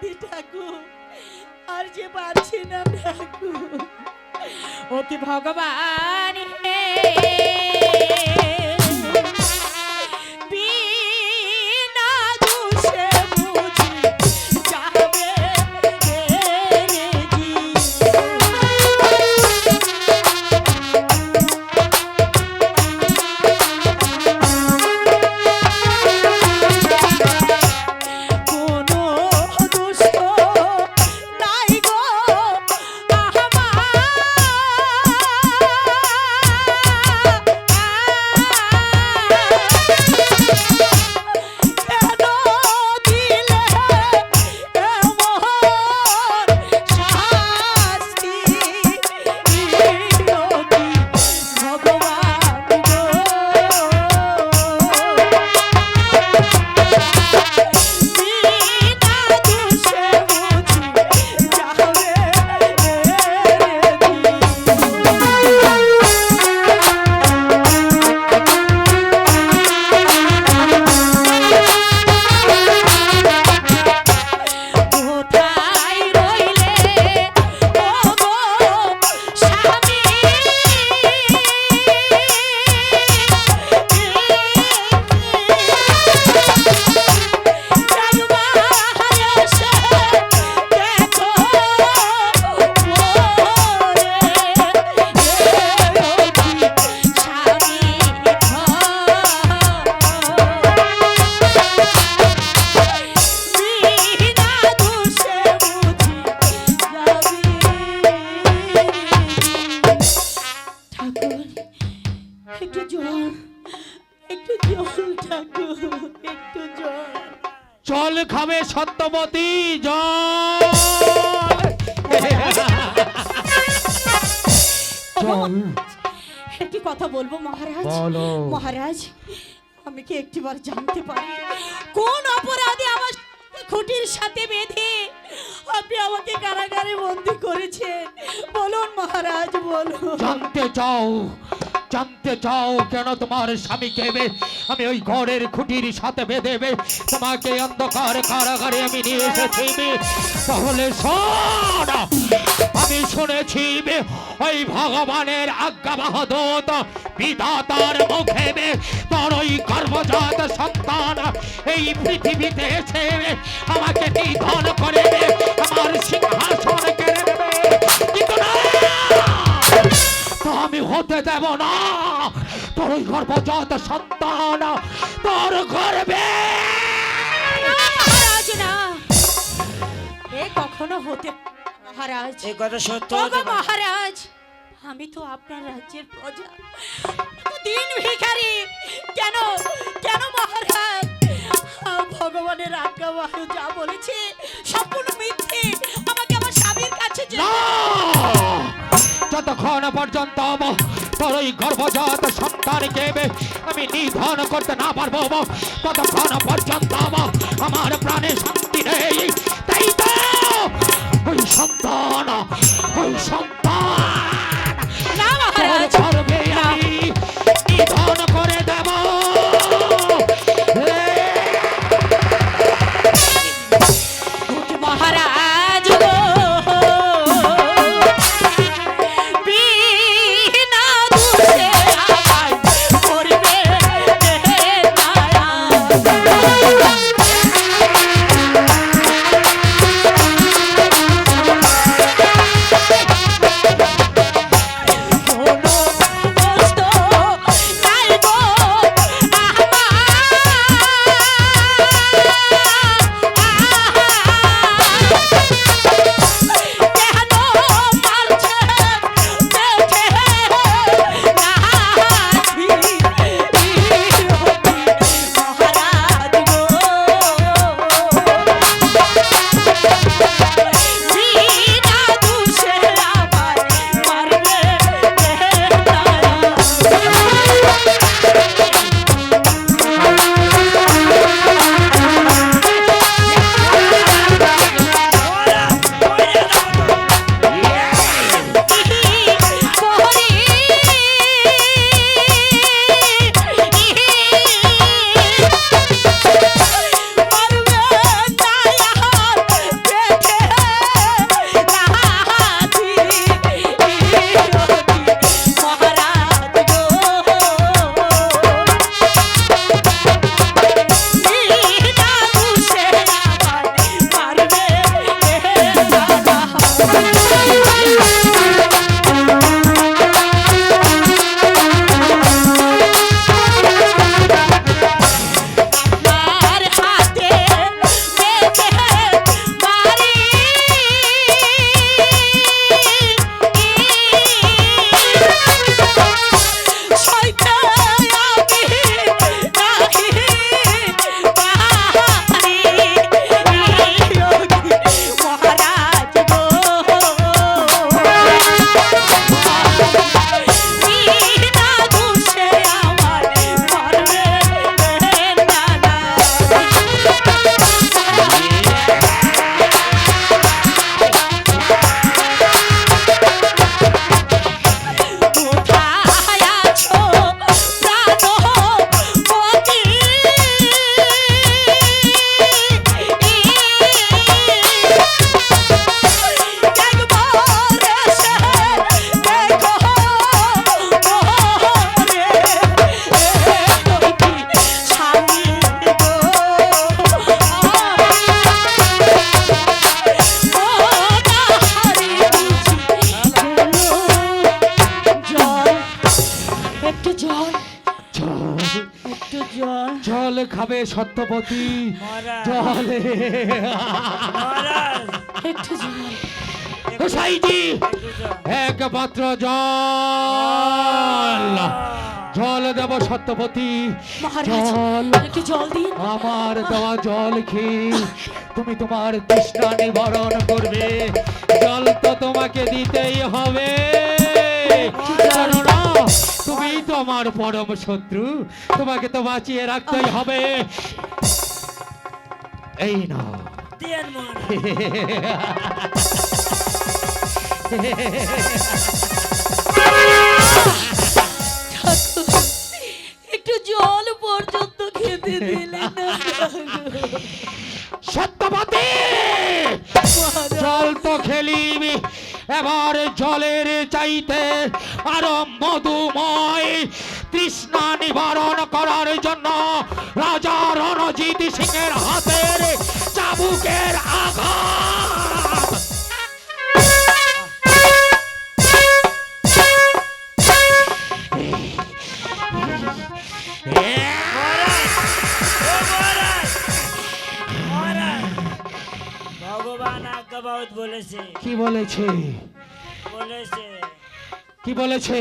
অপরাধী ঠাকুর। আর যে পারছি না ঠাকুর। কি ভগবান হে। একটু জল একটু জল ঠাকুর একটু জল। জল খাবে সত্যবতী জল। একটি কথা বলব মহারাজ। মহারাজ আমি কি একটিবার জানতে পারি? কোন অপরাধে আমার খুঁটির সাথে বেঁধে আপনি আমাকে কারাগারে বন্দি করেছেন? বলুন মহারাজ বলুন। জানতে চাও। জানতে চাও কেন তোমার স্বামীকে বে- আমি ওই ঘরের খুঁটির সাথে বেঁধে বে- তোমাকে অন্ধকার কারাগারে আমি নিয়ে এসেছি। তাহলে আমি শুনেছি ওই ভগবানের আজ্ঞা বাহদত বিধাতার মুখে তার ওই গর্ভজাত সন্তান এই পৃথিবীতে এসে আমাকে নিধন করে আমার সিংহাসন কেড়ে তা আমি হতে দেব না। তোর ওই গর্ভজাত সন্তান তোর গর্বে মহারাজ না। এ কখনো হতে মহারাজ। এই কথা সত্য মহারাজ আমি তো আপনার রাজ্যের প্রজা। তো দিন ভিখারি কেন কেন মহারাজ? ভগবানের আজ্ঞা বাহু যা বলেছে যতক্ষণ পর্যন্ত তোর ওই গর্ভজাত সন্তানকে আমি নিধন করতে না পারব ততক্ষণ পর্যন্ত আমার প্রাণে শান্তি নেই। তাই তো ওই সন্তান ওই সন্তান না একটু জল। গোসাইজি একমাত্র জল। জল দেব সত্যপতি। জল। আমার দেওয়া জল খেয়ে তুমি তোমার তৃষ্ণা নিবারণ করবে। জল তো তোমাকে দিতেই হবে। কেননা তুমি তো আমার পরম শত্রু তোমাকে তো বাঁচিয়ে রাখতেই হবে। এই না একটু জল পর্যন্ত খেতে সত্যপতি! জল তো খেলিবি এবার জলের চাইতে আরও মধুময় তৃষ্ণা নিবারণ করার জন্য রাজা রণজিৎ এর হাতের চাবুকের আঘাত। ভগবান বলেছে। কি বলেছে? বলেছে। কি বলেছে?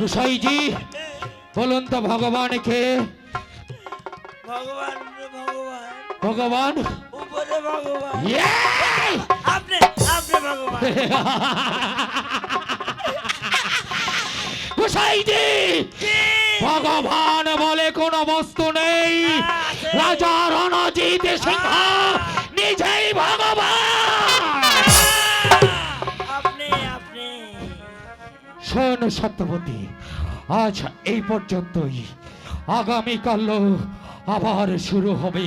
গুসাইজি বলুন তো ভগবানকে। ভগবান ভগবান। ভগবান? উপরে ভগবান। আপনি আপনি ভগবান। গোসাইজি ভগবান বলে কোনো বস্তু নেই। রাজা রণজিৎ সিংহ নিজেই ভগবান আপনি আপনি। শোন সত্যবতী আজ এই পর্যন্তই। আগামীকাল আবার শুরু হবে।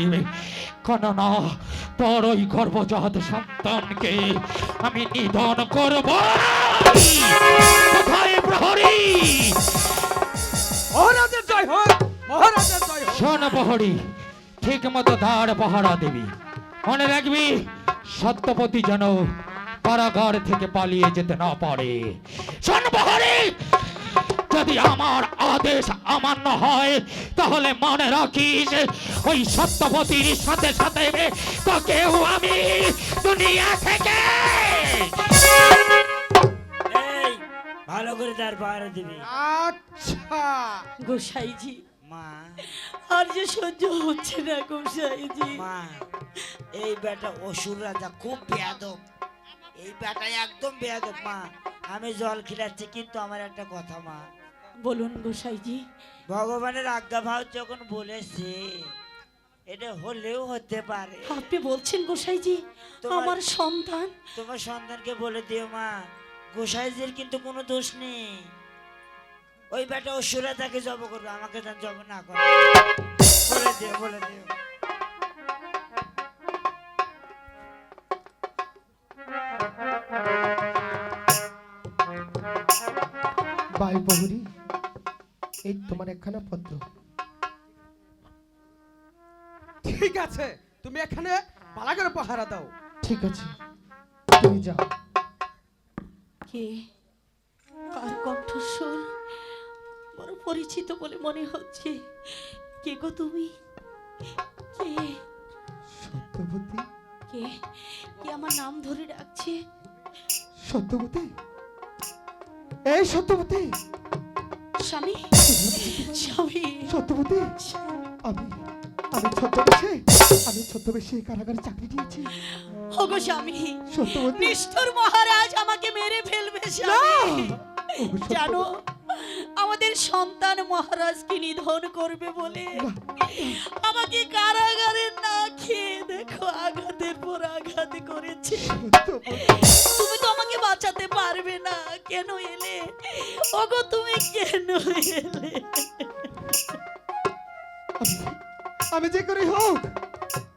কেননা তোর ওই গর্ভজাত সন্তানকে আমি নিধন করব। কোথায় প্রহরী? মহারাজের জয় হোক মহারাজের জয় হোক। শোন প্রহরী ঠিক মতো দাঁড় পাহারা দেবি। মনে রাখবি সত্যপতি যেন কারাগার থেকে পালিয়ে যেতে না পারে। শোন প্রহরী যদি আমার আদেশ অমান্য হয় তাহলে মনে রাখিস ওই সত্যপতির সাথে সাথে তোকেও আমি দুনিয়া থেকে। ভালো করে তার পাহারা দিবি। আচ্ছা। গোসাইজি। মা। আর যে সহ্য হচ্ছে না গোসাইজি মা এই বেটা অসুর রাজা খুব বেয়াদব। এই বেটা একদম বেয়াদব মা। আমি জল খিলাচ্ছি কিন্তু আমার একটা কথা মা। বলুন গোসাইজি ভগবানের আজ্ঞা ভাব যখন বলেছে এটা হলেও হতে পারে। আপনি বলছেন গোসাইজি আমার সন্তান। তোমার সন্তানকে বলে দিও মা। গোসাইজির কিন্তু কোনো দোষ নেই। ওই বেটা অসুরা তাকে জব করবে আমাকে যেন জব না করে। বলে দিও বলে দিও। বাই বহুরি এই তোমার একখানা পত্র। ঠিক আছে তুমি এখানে পালা করে পাহারা দাও। ঠিক আছে তুমি যাও। কে? কার কণ্ঠস্বর? পরিচিত বলে মনে হচ্ছে। কে গো তুমি? কে? সত্যবতী? কে? কে আমার নাম ধরে ডাকছে? সত্যবতী? এই সত্যবতী! স্বামী? স্বামী? সত্যবতী? আমি আমি ছদ্মবেশে আমি ছদ্মবেশে কারাগারে চাকরি দিয়েছি। ওগো স্বামী সত্যবতী? নিষ্ঠুর মহারাজ আমাকে মেরে ফেলবে! স্বামী। জানো আমাদের সন্তান মহারাজকে নিধন করবে বলে। আমাকে কারাগারে না খেয়ে দেখো আঘাতের পর আঘাত করেছে। তুমি তো আমাকে বাঁচাতে পারবে না কেন এলে? ওগো তুমি কেন এলে? আমি যে করি হোক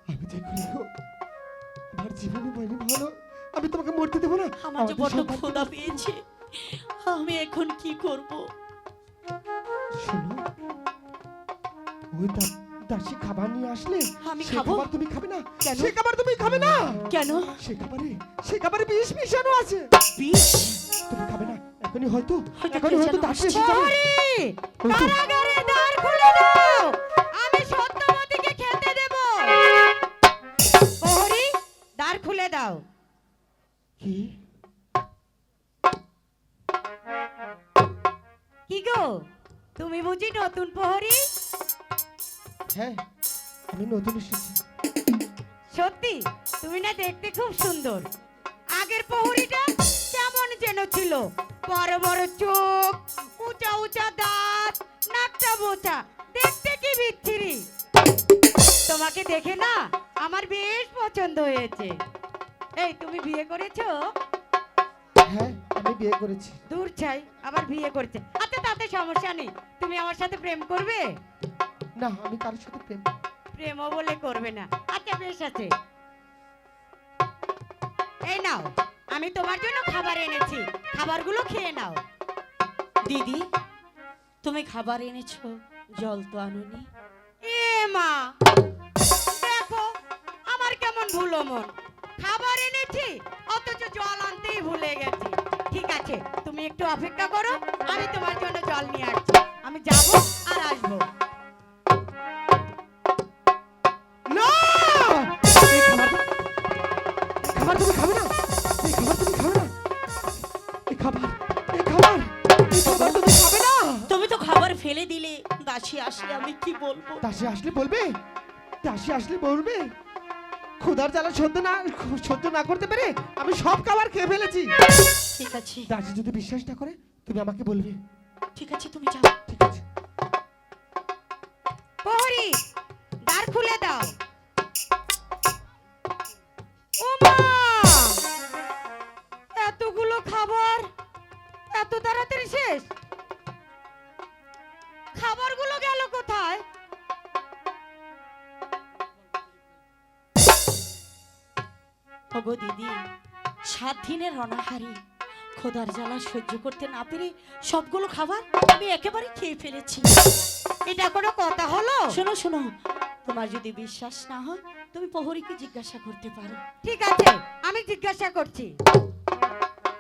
আমি যে করি হোক আমার জীবনে বলি ভালো আমি তোমাকে মরতে দেবো না। আমার যে বড্ড সন্তানকে- ক্ষুধা পেয়েছে। আমি এখন কি করব? শোনো ওই দাসী খাবার নিয়ে আসলে আমি খাব? তুমি খাবে না? কেন? সে খাবার তুমি খাবে না? কেন? সে খাবারে সে খাবারে বিষ মিশানো আছে। বিষ? তুমি খাবে না এখনই হয়তো এখনই হয়তো দাসী এসে যাবে। কারাগারে দ্বার খুলে দাও! আমি সত্যবতীকে খেতে দেব! প্রহরী দ্বার খুলে দাও। কি? কি গো? তুমি বুঝি নতুন প্রহরী? হ্যাঁ আমি নতুন এসেছি। সত্যি? তুমি না দেখতে খুব সুন্দর। আগের প্রহরীটা কেমন যেন ছিল। বড় বড় চোখ উঁচা উঁচা দাঁত নাকটা বোচা দেখতে কি বিচ্ছিরি? তোমাকে দেখে না আমার বেশ পছন্দ হয়েছে। এই তুমি বিয়ে করেছ? হ্যাঁ। আমি বিয়ে করেছি। দূর চাই আবার বিয়ে করছে। আচ্ছা তাতে সমস্যা নেই। তুমি আমার সাথে প্রেম করবে? না আমি কারোর সাথে প্রেম প্রেমও বলে করবে না। আচ্ছা বেশ আছে। এই নাও আমি তোমার জন্য খাবার এনেছি। খাবারগুলো খেয়ে নাও। দিদি তুমি খাবার এনেছো জল তো আনোনি। এ মা দেখো আমার কেমন ভুলো মন। খাবার এনেছি অথচ জল আনতেই ভুলে গেছি। ঠিক আছে তুমি একটু অপেক্ষা করো আমি তোমার জন্য জল নিয়ে আসছি। আমি যাব আর আসব। না! এই খাবারটা এই খাবার তুমি খাবে না? এই খাবার তুমি খাবে না? এই খাবার এই খাবার এই খাবার তুমি খাবে না? তুমি তো খাবার ফেলে দিলে দাসী আসলে আমি কি বলব? দাসী আসলে বলবে? দাসী আসলে বলবে? ক্ষুধার জ্বালা সহ্য না সহ্য না করতে পেরে আমি সব খাবার খেয়ে ফেলেছি। ঠিক আছে। দাসী যদি বিশ্বাস না করে তুমি আমাকে বলবে। ঠিক আছে তুমি যাও। ঠিক আছে। প্রহরী দ্বার খুলে দাও। ওগো দিদি। সাত দিনের অনাহারি খোদার জ্বালা সহ্য করতে না পেরে সবগুলো খাবার আমি একেবারে খেয়ে ফেলেছি। এটা কোনো কথা হলো? শোনো শোনো। তোমার যদি বিশ্বাস না হয় তুমি প্রহরীকে জিজ্ঞাসা করতে পারো। ঠিক আছে আমি জিজ্ঞাসা করছি।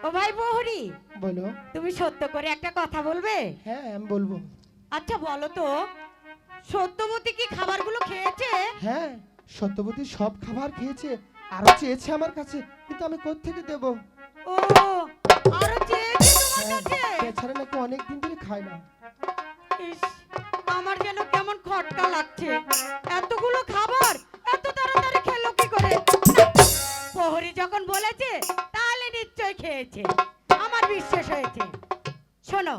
ও ভাই প্রহরী বলো। তুমি সত্য করে একটা কথা বলবে? হ্যাঁ আমি বলব। আচ্ছা বলো তো সত্যবতী কি খাবারগুলো খেয়েছে? হ্যাঁ সত্যবতী সব খাবার খেয়েছে। আরও চেয়েছে আমার কাছে কিন্তু আমি কোত্থেকে দেব? ও আরও চেয়েছে তোমার কাছে? এছাড়া নাকি অনেক দিন ধরে খায় না। ইস, আমার যেন কেমন খটকা লাগছে। এতগুলো খাবার এত তাড়াতাড়ি খেলো কি করে? প্রহরী যখন বলেছে তাহলে নিশ্চয় খেয়েছে। আমার বিশ্বাস হয়েছে। শোনো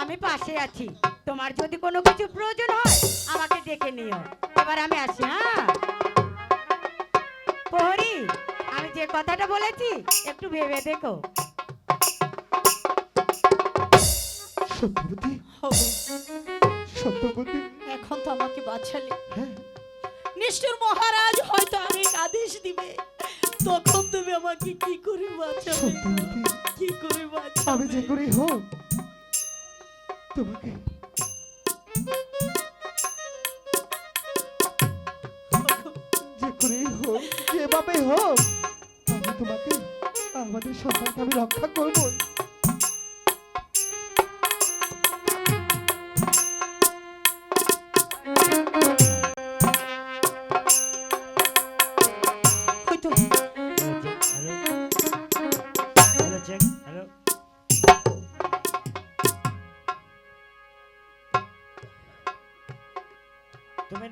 আমি পাশে আছি। তোমার যদি কোনো কিছু প্রয়োজন হয় আমাকে ডেকে নিও। এবার আমি আসি হ্যাঁ? প্রহরী আমি যে কথাটা বলেছি একটু ভেবে দেখো। সত্যবতী সত্যবতী এখন তো আমাকে বাঁচালে হ্যাঁ। নিষ্ঠুর মহারাজ হয়তো অনেক আদেশ দিবে। তখন তুমি আমাকে কি করে বাঁচাবে? কি করে বাঁচাবে? আমি যে করেই হোক তোমাকে আমি তোমাকে আমাদের সন্তানকে আমি রক্ষা করব তুমি?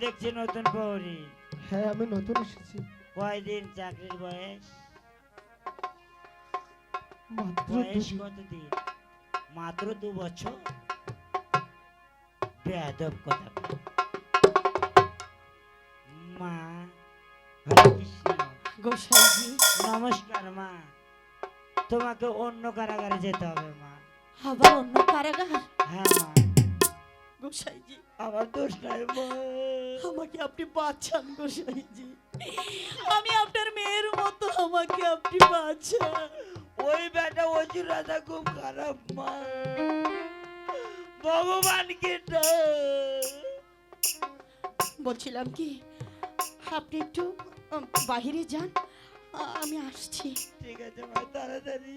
দেখছি নতুন প্রহরী হ্যাঁ আমি নতুন এসেছি। কয়দিন চাকরির বয়স? বয়স। কতদিন? মাত্র দু বছর? বেয়াদব কথা। মা গোসাইজি। নমস্কার মা। তোমাকে অন্য কারাগারে যেতে হবে মা। আবার অন্য কারাগার? হ্যাঁ মা। গোসাইজি। আমার দোষ নাই মা। আমাকে আপনি বাঁচান গোসাইজি। আমি আপনার মেয়ের মতো আমাকে আপনি বাঁচান। ওই বেটা অজুর রাজা খুব খারাপ মা। ভগবানকে বলছিলাম কি আপনি একটু বাহিরে যান আমি আসছি। ঠিক আছে মা তাড়াতাড়ি।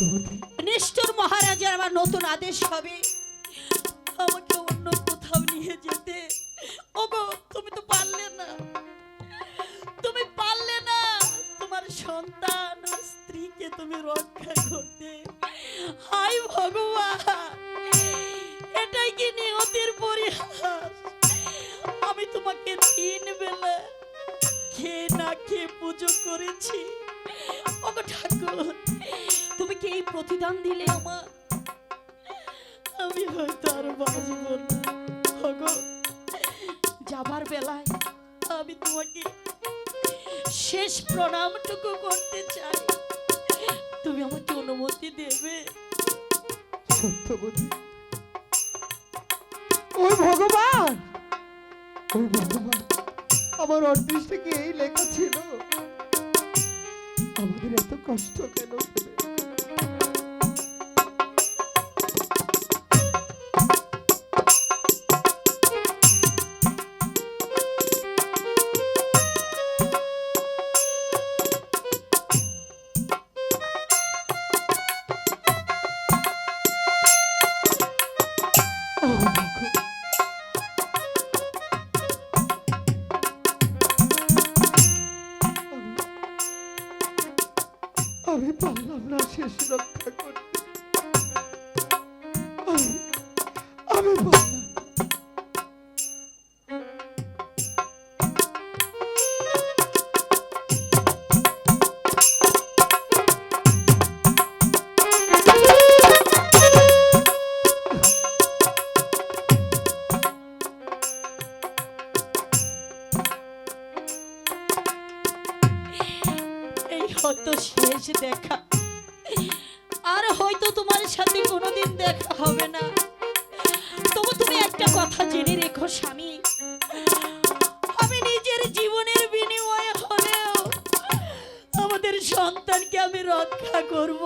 নিষ্ঠুর মহারাজার আমার নতুন আদেশ হবে। আমাকে অন্য কোথাও নিয়ে যেতে। তুমি তো পারলে না। তুমি পারলে না। তোমার সন্তান স্ত্রীকে তুমি রক্ষা করতে। হাই ভগবান! এটাই কি নিয়তির পরিহাস? আমি তোমাকে তিন বেলা খেয়ে না খেয়ে পুজো করেছি। ওগো ঠাকুর তুমি কি এই প্রতিদান দিলে আমার আমি হয়তো আর বাঁচব না। যাবার বেলায় আমি তোমাকে শেষ প্রণামটুকু করতে চাই। তুমি আমাকে অনুমতি দেবে। সত্যবতী ওই ভগবান! ওই ভগবান, আমার অদৃষ্টে কি এই লেখা ছিল? আমাদের এত কষ্ট কেন আমি পারলাম না শেষ রক্ষা করতে আমি আমি পারলাম একটা কথা জেনে রেখো, স্বামী। আমি নিজের জীবনের বিনিময়ে হলেও আমাদের সন্তানকে আমি রক্ষা করব।